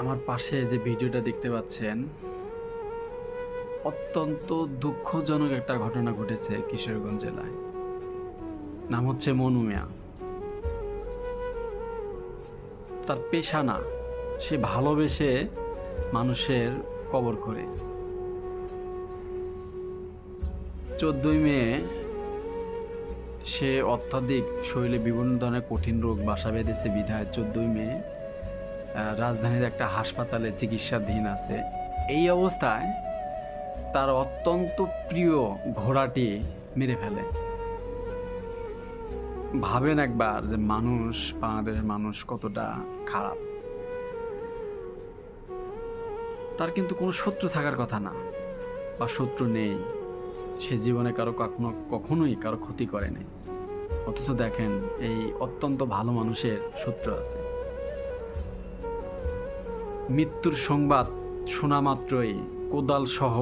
আমার পাশে যে ভিডিওটা দেখতে পাচ্ছেন, অত্যন্ত দুঃখজনক একটা ঘটনা ঘটেছে কিশোরগঞ্জ জেলায়। নাম হচ্ছে মনু মিয়া। তার পেশা না, সে ভালোবেসে মানুষের কবর করে। চোদ্দই মে, সে অত্যাধিক শরীরে বিভিন্ন ধরনের কঠিন রোগ, বাসা বেঁধেছে বিধায় চোদ্দই মে। রাজধানীর একটা হাসপাতালে চিকিৎসাধীন আছে। এই অবস্থায় তার অত্যন্ত প্রিয় ঘোড়াটি মেরে ফেলে। ভাবেন একবার যে মানুষ, বাংলাদেশের মানুষ কতটা খারাপ। তার কিন্তু কোনো শত্রু থাকার কথা না, বা শত্রু নেই। সে জীবনে কারও কখনো, কখনোই কারও ক্ষতি করে নাই অথচ দেখেন, এই অত্যন্ত ভালো মানুষের শত্রু আছে। মৃত্যুর সংবাদ শোনা মাত্রই কোদাল সহ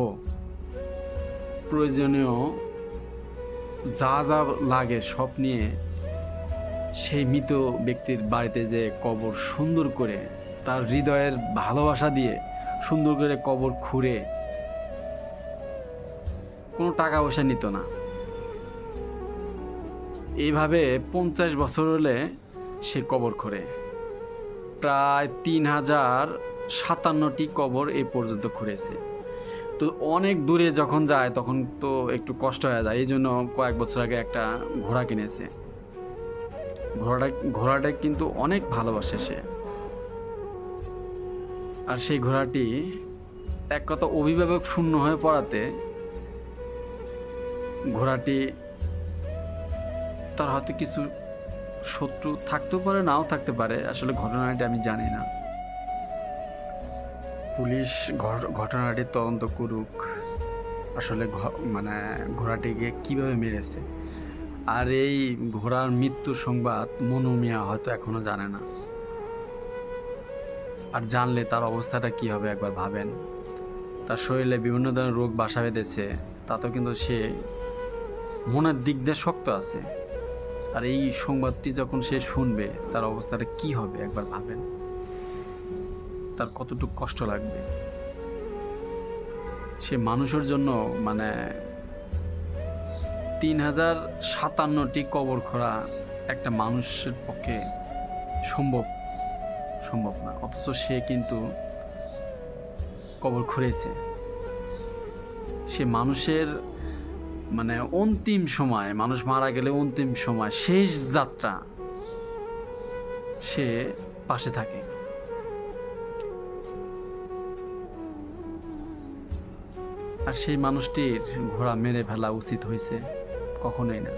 প্রয়োজনীয় যা যা লাগে সব নিয়ে সেই মৃত ব্যক্তির বাড়িতে যে কবর সুন্দর করে, তার হৃদয়ের ভালোবাসা দিয়ে সুন্দর করে কবর খুঁড়ে, কোনো টাকা পয়সা নিত না। এইভাবে পঞ্চাশ বছর হলে সে কবর খোঁড়ে। প্রায় তিন হাজার সাতান্নটি কবর এই পর্যন্ত খুঁড়েছে। তো অনেক দূরে যখন যায়, তখন তো একটু কষ্ট হয়ে যায়। এই জন্য কয়েক বছর আগে একটা ঘোড়া কিনেছে। ঘোড়াটা ঘোড়াটা কিন্তু অনেক ভালোবাসে সে। আর সেই ঘোড়াটি এক কথা অভিভাবক শূন্য হয়ে পড়াতে ঘোড়াটি তার হয়তো কিছু শত্রু থাকতেও পারে, নাও থাকতে পারে। আসলে ঘটনাটি আমি জানি না। পুলিশ ঘট- ঘটনাটি তদন্ত করুক। আসলে মানে ঘোড়াটিকে কীভাবে মেরেছে? আর এই ঘোড়ার মৃত্যুর সংবাদ মনু মিয়া হয়তো এখনও জানে না। আর জানলে তার অবস্থাটা কি হবে একবার ভাবেন। তার শরীরে বিভিন্ন ধরনের রোগ বাসা বেঁধেছে, তাতেও কিন্তু সে মনের দিক দিয়ে শক্ত আছে। আর এই সংবাদটি যখন সে শুনবে, তার অবস্থাটা কি হবে একবার ভাবেন? তার কতটুকু কষ্ট লাগবে? সে মানুষের জন্য মানে তিন হাজার সাতান্নটি কবর খোঁড়া একটা মানুষের পক্ষে সম্ভব সম্ভব না। অথচ সে কিন্তু কবর খুঁড়েছে। সে মানুষের মানে অন্তিম সময়, মানুষ মারা গেলে অন্তিম সময়, শেষ যাত্রা, সে পাশে থাকে। আর সেই মানুষটির ঘোড়া মেরে ফেলা উচিত হয়েছে কখনোই না।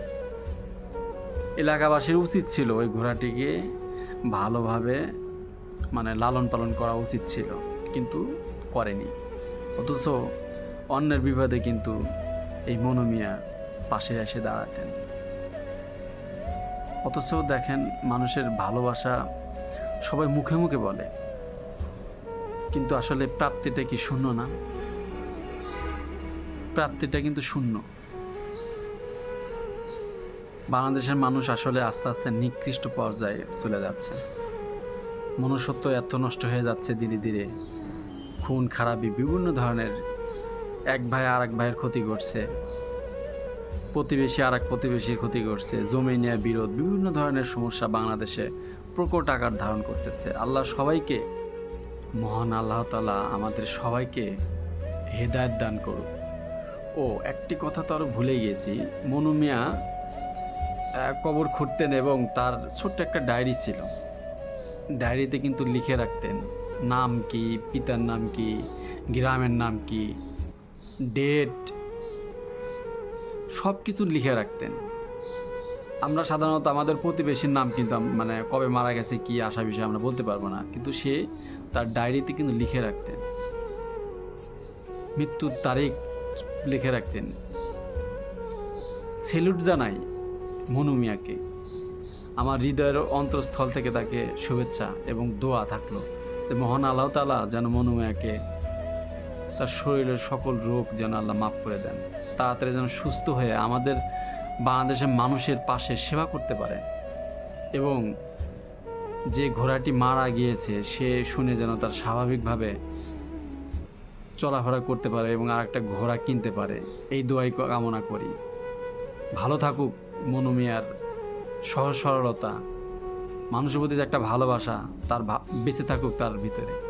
এলাকাবাসীর উচিত ছিল ওই ঘোড়াটিকে ভালোভাবে মানে লালন পালন করা উচিত ছিল, কিন্তু করেনি। অথচ অন্যের বিপদে কিন্তু এই মনোমিয়া পাশে এসে দাঁড়াতেন। অথচ দেখেন মানুষের ভালোবাসা সবাই মুখে মুখে বলে। কিন্তু আসলে প্রাপ্তিটা কি শূন্য না? প্রাপ্তিটা কিন্তু শূন্য। বাংলাদেশের মানুষ আসলে আস্তে আস্তে নিকৃষ্ট পর্যায়ে চলে যাচ্ছে। মনুষ্যত্ব এত নষ্ট হয়ে যাচ্ছে ধীরে ধীরে। খুন, খারাপি, বিভিন্ন ধরনের এক ভাই আর এক ভাইয়ের ক্ষতি করছে। প্রতিবেশী আর এক প্রতিবেশীর ক্ষতি করছে। জমি নিয়ে বিরোধ, বিভিন্ন ধরনের সমস্যা বাংলাদেশে প্রকট আকার ধারণ করতেছে। আল্লাহ সবাইকে, মহান আল্লাহ তালা আমাদের সবাইকে হেদায়ত দান করুক। ও, একটি কথা তো আরও ভুলে গেছি। মনু মিয়া কবর খুঁড়তেন এবং তার ছোট্ট একটা ডায়েরি ছিল। ডায়েরিতে কিন্তু লিখে রাখতেন, নাম কি, পিতার নাম কি, গ্রামের নাম কি ডেট সব কিছু লিখে রাখতেন। আমরা সাধারণত আমাদের প্রতিবেশীর নাম কিন্তু মানে কবে মারা গেছে, কি আসা বিষয় আমরা বলতে পারব না। কিন্তু সে তার ডায়েরিতে কিন্তু লিখে রাখতেন। মৃত্যুর তারিখ লিখে রাখতেন। সেলুট জানাই মনু মিয়াকে। আমার হৃদয়ের অন্তরস্থল থেকে তাকে শুভেচ্ছা এবং দোয়া থাকল। মহান আল্লাহ তালা যেন মনু মিয়াকে তার শরীরের সকল রোগ যেন আল্লাহ মাফ করে দেন। তাড়াতাড়ি যেন সুস্থ হয়ে আমাদের বাংলাদেশের মানুষের পাশে সেবা করতে পারে। এবং যে ঘোড়াটি মারা গিয়েছে, সে শুনে যেন তার স্বাভাবিকভাবে চলাফেরা করতে পারে এবং আর একটা ঘোড়া কিনতে পারে। এই দোয়াই কামনা করি। ভালো থাকুক মনুমিয়ার সহজ সরলতা। মানুষের প্রতি যে একটা ভালোবাসা, তার বেঁচে থাকুক তার ভিতরে।